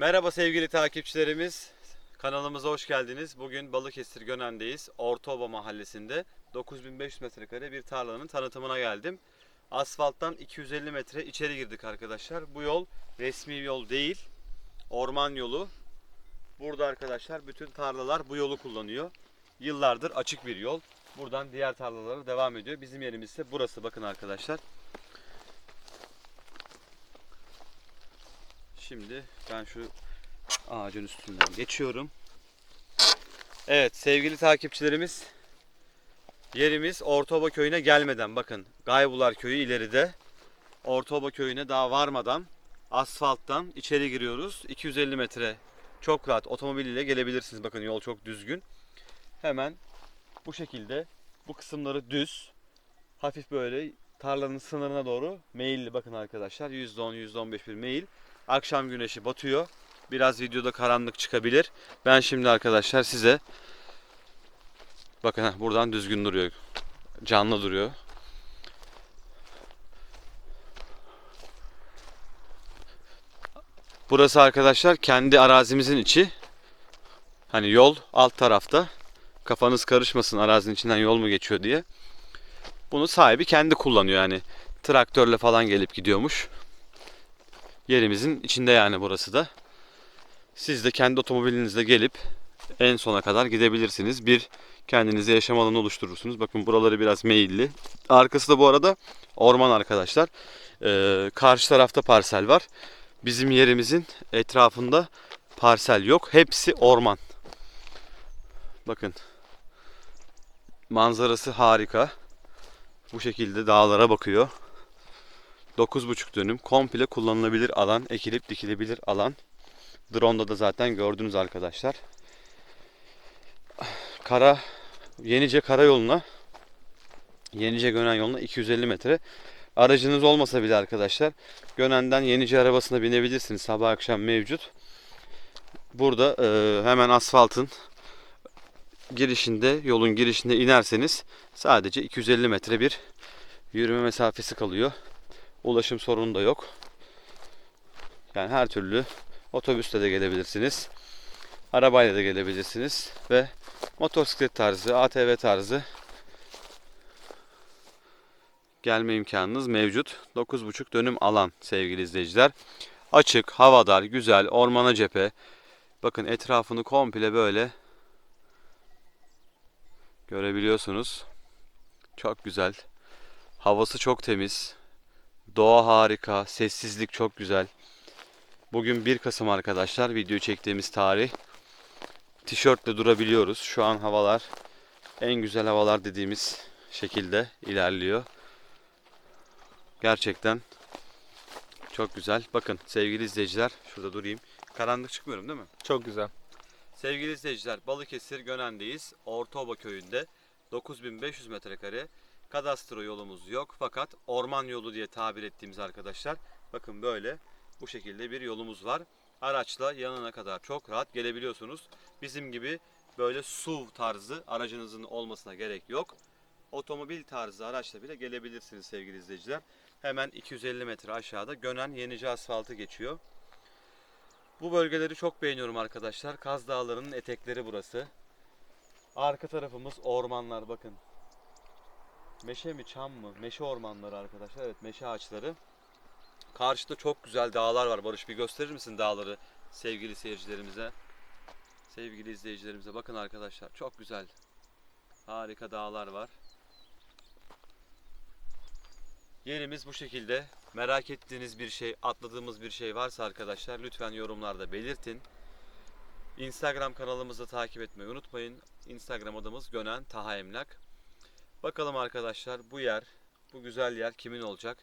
Merhaba sevgili takipçilerimiz. Kanalımıza hoş geldiniz. Bugün Balıkesir Gönen'deyiz. Ortaoba mahallesinde 9500 metrekare bir tarlanın tanıtımına geldim. Asfalttan 250 metre içeri girdik arkadaşlar. Bu yol resmi yol değil. Orman yolu. Burada arkadaşlar bütün tarlalar bu yolu kullanıyor. Yıllardır açık bir yol. Buradan diğer tarlalara devam ediyor. Bizim yerimiz ise burası bakın arkadaşlar. Şimdi ben şu ağacın üstünden geçiyorum. Evet sevgili takipçilerimiz yerimiz Ortaoba köyüne gelmeden bakın Gaybular köyü ileride. Ortaoba köyüne daha varmadan asfalttan içeri giriyoruz. 250 metre çok rahat otomobil ile gelebilirsiniz. Bakın yol çok düzgün. Hemen bu şekilde bu kısımları düz. Hafif böyle tarlanın sınırına doğru meyilli bakın arkadaşlar. %10 %15 bir meyil. Akşam güneşi batıyor. Biraz videoda karanlık çıkabilir. Ben şimdi arkadaşlar size bakın heh, buradan düzgün duruyor. Canlı duruyor. Burası arkadaşlar kendi arazimizin içi. Hani yol alt tarafta. Kafanız karışmasın arazinin içinden yol mu geçiyor diye. Bunu sahibi kendi kullanıyor yani. Traktörle falan gelip gidiyormuş. Yerimizin içinde yani burası da. Siz de kendi otomobilinizle gelip en sona kadar gidebilirsiniz. Bir kendinize yaşam alanı oluşturursunuz. Bakın buraları biraz meyilli. Arkası da bu arada orman arkadaşlar. Ee, karşı tarafta parsel var. Bizim yerimizin etrafında parsel yok. Hepsi orman. Bakın. Manzarası harika. Bu şekilde dağlara bakıyor. 9,5 dönüm komple kullanılabilir alan, ekilip dikilebilir alan. Drone'da da zaten gördünüz arkadaşlar. Kara Yenice Karayolu'na Yenice Gönen yoluna 250 metre. Aracınız olmasa bile arkadaşlar Gönen'den Yenice arabasına binebilirsiniz. Sabah akşam mevcut. Burada e, hemen asfaltın girişinde, yolun girişinde inerseniz sadece 250 metre bir yürüme mesafesi kalıyor. Ulaşım sorunu da yok. Yani her türlü otobüste de gelebilirsiniz. Arabayla da gelebilirsiniz ve motosiklet tarzı, ATV tarzı gelme imkanınız mevcut. 9,5 dönüm alan sevgili izleyiciler. Açık, havadar, güzel, ormana cephe. Bakın etrafını komple böyle görebiliyorsunuz. Çok güzel. Havası çok temiz. Doğa harika, sessizlik çok güzel. Bugün 1 Kasım arkadaşlar, video çektiğimiz tarih. Tişörtle durabiliyoruz. Şu an havalar en güzel havalar dediğimiz şekilde ilerliyor. Gerçekten çok güzel. Bakın sevgili izleyiciler, şurada durayım. Karanlık çıkmıyorum değil mi? Çok güzel. Sevgili izleyiciler, Balıkesir Gönen'deyiz. Ortaoba köyünde 9500 metrekare kadastro yolumuz yok fakat orman yolu diye tabir ettiğimiz arkadaşlar bakın böyle bu şekilde bir yolumuz var. Araçla yanına kadar çok rahat gelebiliyorsunuz. Bizim gibi böyle SUV tarzı aracınızın olmasına gerek yok. Otomobil tarzı araçla bile gelebilirsiniz sevgili izleyiciler. Hemen 250 metre aşağıda Gönen Yenice asfaltı geçiyor. Bu bölgeleri çok beğeniyorum arkadaşlar. Kaz Dağları'nın etekleri burası. Arka tarafımız ormanlar bakın. Meşe mi çam mı? Meşe ormanları arkadaşlar. Evet meşe ağaçları. Karşıda çok güzel dağlar var. Barış bir gösterir misin dağları sevgili seyircilerimize? Sevgili izleyicilerimize bakın arkadaşlar. Çok güzel. Harika dağlar var. Yerimiz bu şekilde. Merak ettiğiniz bir şey, atladığımız bir şey varsa arkadaşlar lütfen yorumlarda belirtin. Instagram kanalımızı takip etmeyi unutmayın. Instagram adımız Gönen Taha Emlak. Bakalım arkadaşlar bu yer, bu güzel yer kimin olacak?